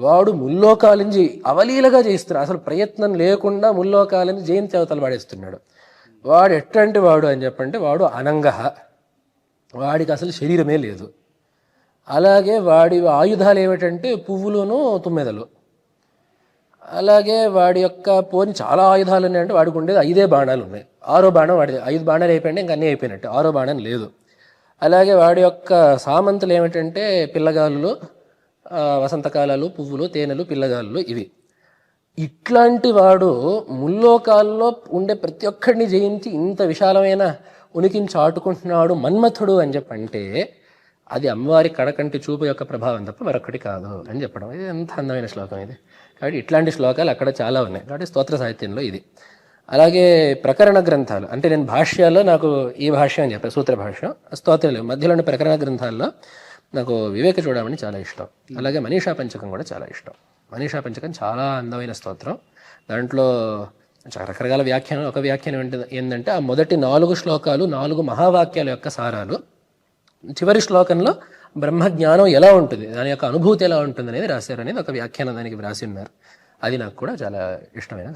వాడు ముల్లోకాలించి అవలీలగా చేస్తున్నాడు అసలు ప్రయత్నం లేకుండా ముల్లోకాలని జయంతి అవతల వాడేస్తున్నాడు వాడు ఎట్లాంటి వాడు అని చెప్పంటే వాడు అనంగ. వాడికి అసలు శరీరమే లేదు. అలాగే వాడి ఆయుధాలు ఏమిటంటే పువ్వులును తుమ్మెదలు. అలాగే వాడి యొక్క పోని చాలా ఆయుధాలు ఉన్నాయంటే వాడికి ఉండేది ఐదే బాణాలు ఉన్నాయి. ఆరో బాణం వాడి ఐదు బాణాలు అయిపోయింటే ఇంకా అన్నీ అయిపోయినట్టు. ఆరో బాణం లేదు. అలాగే వాడి యొక్క సామంతులు ఏమిటంటే పిల్లగాళ్ళు వసంతకాలాలు పువ్వులు తేనెలు పిల్లగాళ్ళు ఇవి. ఇట్లాంటి వాడు ముల్లోకాల్లో ఉండే ప్రతి ఒక్కడిని జయించి ఇంత విశాలమైన ఉనికిని చాటుకుంటున్నాడు మన్మథుడు అని చెప్పంటే అది అమ్మవారి కడకంటి చూపు యొక్క ప్రభావం తప్ప మరొకటి కాదు అని చెప్పడం. ఇది ఎంత అందమైన శ్లోకం ఇది. కాబట్టి ఇట్లాంటి శ్లోకాలు అక్కడ చాలా ఉన్నాయి. కాబట్టి స్తోత్ర సాహిత్యంలో ఇది. అలాగే ప్రకరణ గ్రంథాలు. అంటే నేను భాష్యాల్లో నాకు ఈ భాష్యం అని చెప్పాను సూత్ర భాష్యం. స్తోత్రాలు. మధ్యలోని ప్రకరణ గ్రంథాల్లో నాకు వివేక చూడమని చాలా ఇష్టం. అలాగే మనీషా పంచకం కూడా చాలా ఇష్టం. మనీషా పంచకం చాలా అందమైన స్తోత్రం. దాంట్లో చాలా రకరకాల వ్యాఖ్యానం ఒక వ్యాఖ్యానం ఏంటంటే ఆ మొదటి నాలుగు శ్లోకాలు నాలుగు మహావాక్యాల యొక్క సారాలు. చివరి శ్లోకంలో బ్రహ్మజ్ఞానం ఎలా ఉంటుంది దాని యొక్క అనుభూతి ఎలా ఉంటుంది అనేది రాశారు అనేది ఒక వ్యాఖ్యానం దానికి రాసి ఉన్నారు. అది నాకు కూడా చాలా ఇష్టమైన